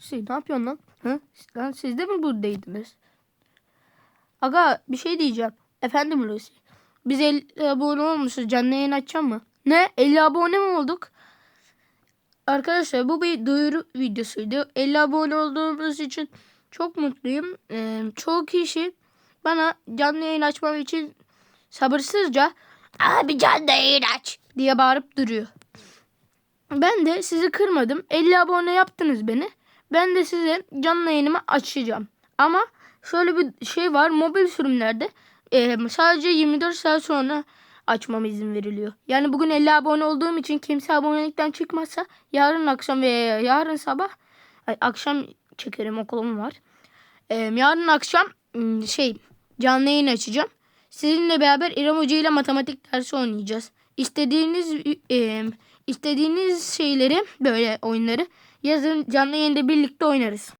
Şey, ne yapıyorsun lan? Hı? Lan siz de mi buradaydınız? Aga bir şey diyeceğim. Efendim Lucy. Biz 50 abone olmuşuz. Canlı yayın açacağım mı? Ne? 50 abone mi olduk? Arkadaşlar bu bir duyuru videosuydu. 50 abone olduğumuz için çok mutluyum. Ee, çoğu kişi bana canlı yayın açmam için sabırsızca abi canlı yayın aç diye bağırıp duruyor. Ben de sizi kırmadım. 50 abone yaptınız beni. Ben de size canlı yayınımı açacağım. Ama şöyle bir şey var. Mobil sürümlerde e, sadece 24 saat sonra açmama izin veriliyor. Yani bugün 50 abone olduğum için kimse abonelikten çıkmazsa yarın akşam veya yarın sabah ay, akşam çekerim okulum var. E, yarın akşam şey canlı yayın açacağım. Sizinle beraber İrem Hoca ile matematik dersi oynayacağız. İstediğiniz e, istediğiniz şeyleri böyle oyunları yazın canlı yayında birlikte oynarız.